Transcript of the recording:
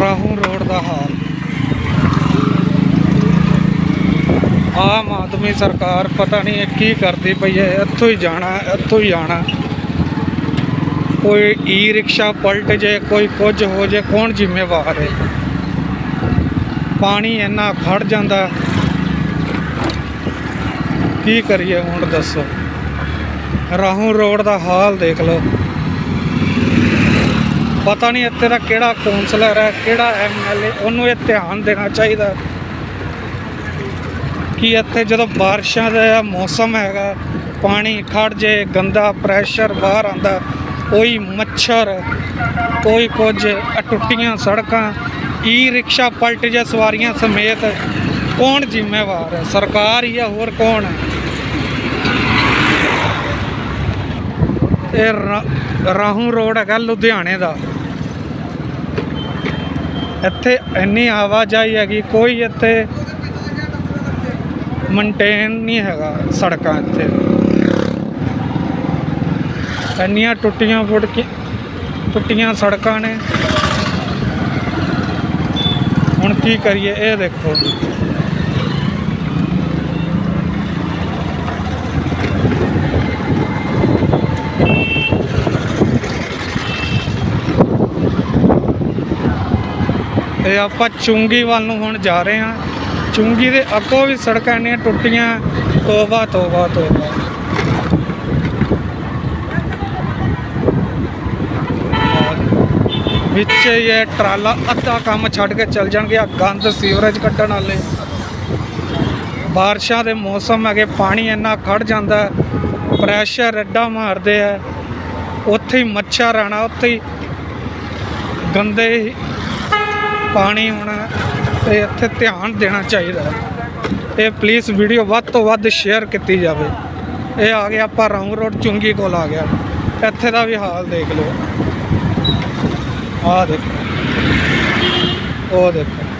Rahu road ਦਾ ਹਾਲ। ਆਮ ਆਦਮੀ ਸਰਕਾਰ ਪਤਾ ਨਹੀਂ ਇਹ ਕੀ ਕਰਦੀ ਪਈ ਹੈ, ਇੱਥੋਂ ਹੀ ਜਾਣਾ, ਇੱਥੋਂ ਹੀ ਆਣਾ ਕੋਈ ਈ ਰਿਕਸ਼ਾ ਪਲਟ ਜੇ, ਕੋਈ ਕੁਝ ਹੋ ਜੇ, ਕੌਣ ਜ਼ਿੰਮੇਵਾਰ ਹੈ? ਪਾਣੀ ਇੰਨਾ ਖੜ ਜਾਂਦਾ। ਕੀ ਕਰੀਏ ਹੁਣ ਦੱਸੋ? ਰਾਹੂ ਰੋਡ ਦਾ ਹਾਲ ਦੇਖ ਲਓ। ਪਤਾ ਨਹੀਂ ਇੱਥੇ ਦਾ ਕਿਹੜਾ ਕੌਂਸਲਰ ਹੈ, ਕਿਹੜਾ ਐਮਐਲਏ ਉਹਨੂੰ ਇਹ ਧਿਆਨ ਦੇਣਾ ਚਾਹੀਦਾ। ਕਿ ਇੱਥੇ ਜਦੋਂ ਬਾਰਿਸ਼ਾਂ ਦਾ ਮੌਸਮ ਹੈਗਾ, ਪਾਣੀ ਖੜ ਜੇ, ਗੰਦਾ ਪ੍ਰੈਸ਼ਰ ਬਾਹਰ ਆਂਦਾ ਕੋਈ ਮੱਛਰ, ਕੋਈ ਕੁਝ ਆਹ ਟੁੱਟੀਆਂ ਸੜਕਾਂ ਈ ਰਿਕਸ਼ਾ ਪਲਟ ਜੇ ਸਵਾਰੀਆਂ ਸਮੇਤ, ਕੌਣ ਜ਼ਿੰਮੇਵਾਰ ਹੈ? ਸਰਕਾਰ ਹੀ ਹੈ, ਹੋਰ ਕੌਣ ਹੈ? ਇਹ ਰਾ- ਰਾਹੂ ਰੋਡ ਹੈਗਾ ਲੁਧਿਆਣੇ ਦਾ। ਇੱਥੇ ਇੰਨੀ ਆਵਾਜਾਈ ਹੈਗੀ, ਕੋਈ ਇੱਥੇ ਮੇਨਟੇਨ ਨਹੀਂ ਹੈਗਾ ਸੜਕਾਂ ਇੱਥੇ। ਇੰਨੀਆਂ ਟੁੱਟੀਆਂ ਫੁੱਟਕੀ ਟੁੱਟੀਆਂ ਸੜਕਾਂ ਨੇ। ਹੁਣ ਕੀ ਕਰੀਏ, ਇਹ ਦੇਖੋ। ਇਹ ਆਪਾਂ ਚੁੰਗੀ ਵੱਲ ਨੂੰ ਹੁਣ ਜਾ ਰਹੇ ਹਾਂ। ਚੁੰਗੀ ਦੇ ਅੱਗੋਂ ਵੀ ਸੜਕਾਂ ਇੰਨੀਆਂ ਟੁੱਟੀਆਂ, ਤੋਬਾ ਤੋਬਾ ਤੋਬਾ। ਵਿੱਚ ਇਹ ਟਰਾਲਾ ਅੱਧਾ ਕੰਮ ਛੱਡ ਕੇ ਚੱਲ ਜਾਣਗੇ ਆ ਗੰਦ ਸੀਵਰੇਜ ਕੱਢਣ ਵਾਲੇ। ਬਾਰਿਸ਼ਾਂ ਦੇ ਮੌਸਮ ਹੈਗੇ, ਪਾਣੀ ਇੰਨਾ ਖੜ ਜਾਂਦਾ, ਪ੍ਰੈਸ਼ਰ ਐਡਾ ਮਾਰਦੇ ਆ। ਉੱਥੇ ਹੀ ਮੱਛਰ ਆਣਾ ਉੱਥੇ ਹੀ ਗੰਦੇ ਹੀ ਪਾਣੀ ਹੋਣਾ ਤੇ ਇੱਥੇ ਧਿਆਨ ਦੇਣਾ ਚਾਹੀਦਾ ਇਹ ਪਲੀਜ਼ ਵੀਡੀਓ ਵੱਧ ਤੋਂ ਵੱਧ ਸ਼ੇਅਰ ਕੀਤੀ ਜਾਵੇ। ਇਹ ਆ ਗਿਆ ਆਪਾਂ ਰਾਉਂਡ ਰੋਡ ਚੁੰਗੀ ਕੋਲ ਆ ਗਿਆ। ਇੱਥੇ ਦਾ ਵੀ ਹਾਲ ਦੇਖ ਲਓ। ਆਹ ਦੇਖੋ। ਉਹ ਦੇਖੋ।